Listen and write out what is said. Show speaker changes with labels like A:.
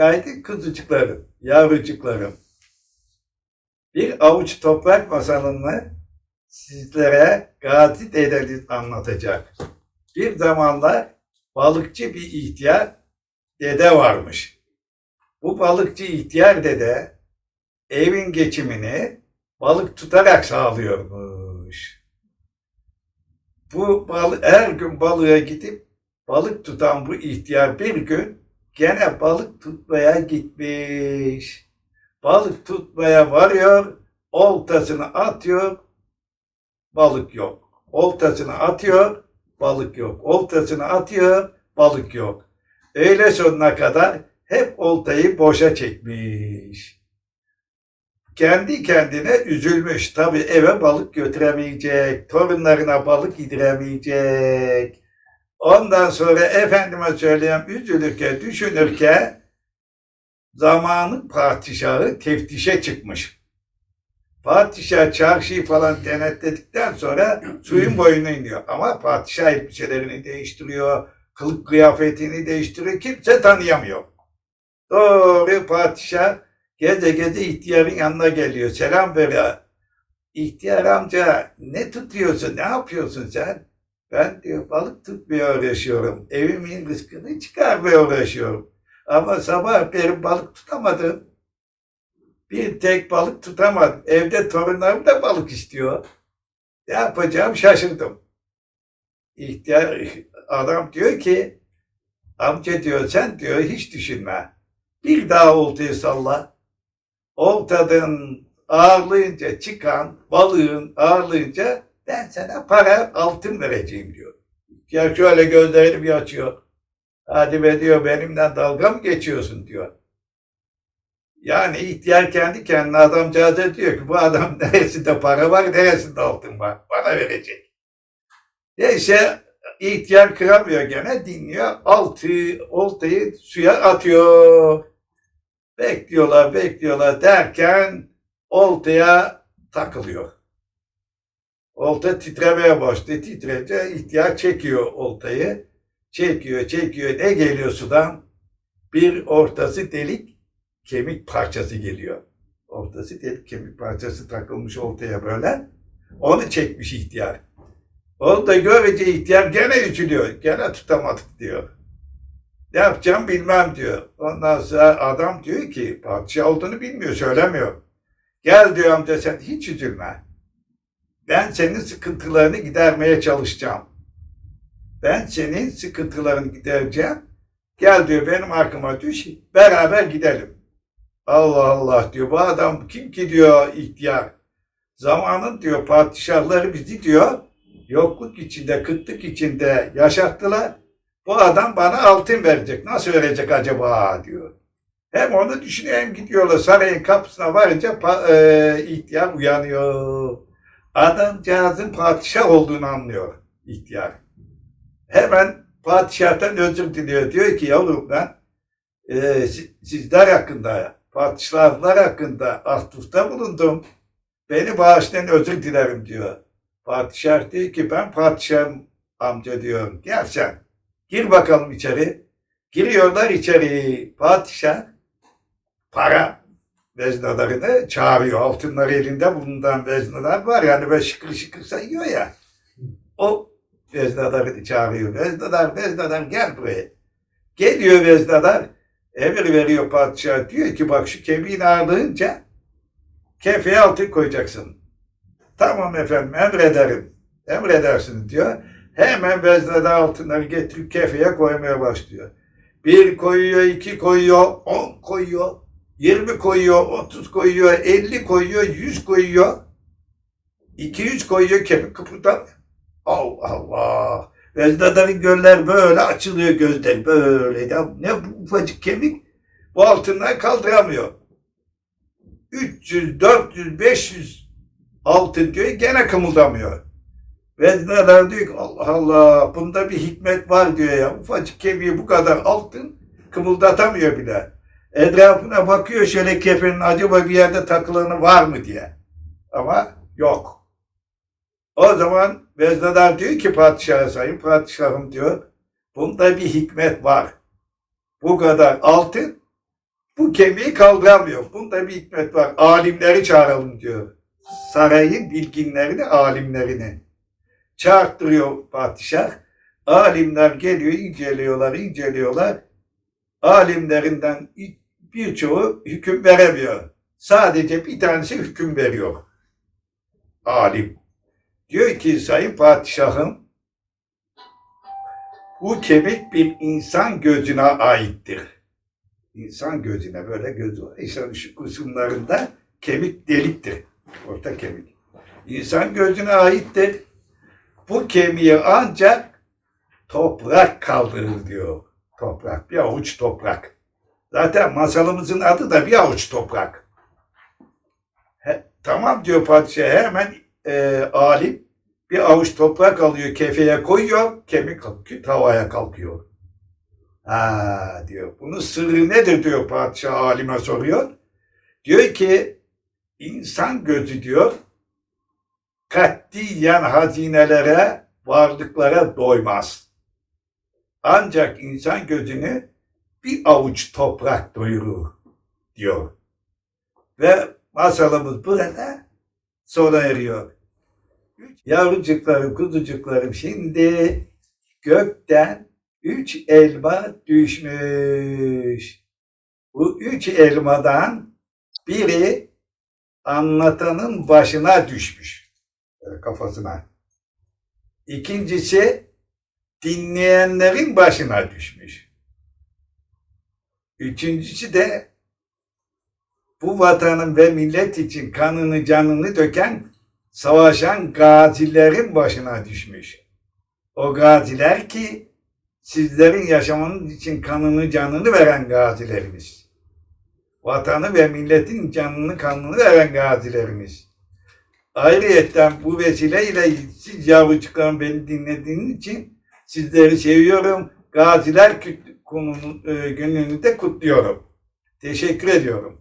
A: Haydi kuzucuklarım, yavrucuklarım. Bir avuç toprak masalını sizlere Gazi Dedeli anlatacak. Bir zamanlar balıkçı bir ihtiyar dede varmış. Bu balıkçı ihtiyar dede evin geçimini balık tutarak sağlıyormuş. Bu balık, her gün balığa gidip balık tutan bu ihtiyar bir gün gene balık tutmaya gitmiş. Balık tutmaya varıyor, oltasını atıyor, balık yok. Oltasını atıyor, balık yok. Oltasını atıyor, balık yok. Öğle sonuna kadar hep oltayı boşa çekmiş. Kendi kendine üzülmüş. Tabii eve balık götüremeyecek, torunlarına balık yediremeyecek. Ondan sonra efendime söyleyeyim üzülürken, düşünürken zamanın padişahı teftişe çıkmış. Padişah çarşıyı falan denetledikten sonra suyun boyuna iniyor. Ama padişah elbiselerini değiştiriyor, kılık kıyafetini değiştiriyor. Kimse tanıyamıyor. Doğru padişah gece gece ihtiyarın yanına geliyor. Selam veriyor. İhtiyar amca ne tutuyorsun, ne yapıyorsun sen? Ben diyor balık tutmaya uğraşıyorum. Evimin rızkını çıkarmaya uğraşıyorum. Ama sabah beri balık tutamadım. Bir tek balık tutamadım. Evde torunlarım da balık istiyor. Ne yapacağım şaşırdım. İhtiyar adam diyor ki amca diyor sen diyor hiç düşünme. Bir daha oltayı salla. Oltanın ağırlığınca çıkan balığın ağırlığınca ben sana para altın vereceğim diyor. Ya şöyle gözlerini bir açıyor. Hadi be diyor benimle dalga mı geçiyorsun diyor. Yani ihtiyar kendi kendine adamcağıza diyor ki bu adam neresinde para var neresinde altın var bana verecek. Neyse ihtiyar kıramıyor gene dinliyor altı oltayı suya atıyor. Bekliyorlar bekliyorlar derken oltaya takılıyor. Olta titremeye başladı. Titreyince ihtiyar çekiyor oltayı. Çekiyor, çekiyor. Ne geliyor sudan? Bir ortası delik kemik parçası geliyor. Ortası delik kemik parçası takılmış oltaya böyle. Onu çekmiş ihtiyar. Onu da görünce ihtiyar gene üzülüyor. Gene tutamadık diyor. Ne yapacağım bilmem diyor. Ondan sonra adam diyor ki padişah olduğunu bilmiyor, söylemiyor. Gel diyor amca sen hiç üzülme. Ben senin sıkıntılarını gidermeye çalışacağım. Ben senin sıkıntılarını gidereceğim. Gel diyor benim arkama düş, beraber gidelim. Allah Allah diyor. Bu adam kim ki diyor ihtiyar. Zamanın diyor padişahları bizi diyor yokluk içinde, kıtlık içinde yaşattılar. Bu adam bana altın verecek. Nasıl verecek acaba diyor. Hem onu düşünüyor hem gidiyorlar sarayın kapısına varınca e, ihtiyar uyanıyor. Adamcağızın padişah olduğunu anlıyor ihtiyar. Hemen padişahtan özür diliyor. Diyor ki yavrum ben e, si- sizler hakkında, padişahlar hakkında ahtufta bulundum. Beni bağışlayın özür dilerim diyor. Padişah diyor ki ben padişahım amca diyor. Gel. Gir bakalım içeri. Giriyorlar içeri. Padişah para veznedarını çağırıyor. Altınları elinde bulunan vezneler var. Yani böyle şıkır şıkır sayıyor ya. O veznedarını çağırıyor. Veznedar, veznedar gel buraya. Geliyor veznedar. Emir veriyor padişah. Diyor ki bak şu kemiğin ağırlığınca kefeye altın koyacaksın. Tamam efendim emrederim. Emredersiniz diyor. Hemen veznedar altınları getirip kefeye koymaya başlıyor. Bir koyuyor, iki koyuyor, on koyuyor, yirmi koyuyor, otuz koyuyor, elli koyuyor, yüz koyuyor. iki yüz koyuyor kemik kıpırdamıyor. Allah Allah. Veznedar'ın göller böyle açılıyor gözleri böyle. Ya ne bu ufacık kemik bu altından kaldıramıyor. 300, 400, 500 altın diyor gene kımıldamıyor. Veznedar diyor ki Allah Allah bunda bir hikmet var diyor ya. Ufacık kemiği bu kadar altın kımıldatamıyor bile. Etrafına bakıyor şöyle kefenin acaba bir yerde takılanı var mı diye. Ama yok. O zaman Veznedar diyor ki padişaha sayın padişahım diyor. Bunda bir hikmet var. Bu kadar altın Bu kemiği kaldıramıyor. Bunda bir hikmet var. Alimleri çağıralım diyor. Sarayın bilginlerini, alimlerini. Çağırttırıyor padişah. Alimler geliyor, inceliyorlar, inceliyorlar. Alimlerinden birçoğu hüküm veremiyor. Sadece bir tanesi hüküm veriyor. Alim. Diyor ki sayın padişahım bu kemik bir insan gözüne aittir. İnsan gözüne böyle gözü var. İnsanın şu kısımlarında kemik deliktir. Orta kemik. İnsan gözüne aittir. Bu kemiği ancak toprak kaldırır diyor. Toprak. Bir avuç toprak. Zaten masalımızın adı da bir avuç toprak. He, tamam diyor padişah hemen e, alim bir avuç toprak alıyor kefeye koyuyor kemik kalkıyor, tavaya kalkıyor. Ha diyor. Bunun sırrı nedir diyor padişah alime soruyor. Diyor ki insan gözü diyor katiyen hazinelere, varlıklara doymaz. Ancak insan gözünü bir avuç toprak doyurur diyor. Ve masalımız burada sona eriyor. Yavrucuklarım, kuzucuklarım şimdi gökten üç elma düşmüş. Bu üç elmadan biri anlatanın başına düşmüş. Kafasına. İkincisi dinleyenlerin başına düşmüş. Üçüncüsü de bu vatanın ve millet için kanını canını döken savaşan gazilerin başına düşmüş. O gaziler ki sizlerin yaşamanız için kanını canını veren gazilerimiz. Vatanı ve milletin canını kanını veren gazilerimiz. Ayrıyetten bu vesileyle siz yavrucuklarım beni dinlediğiniz için sizleri seviyorum. Gaziler kut- konunun, e, gününü de kutluyorum. Teşekkür ediyorum.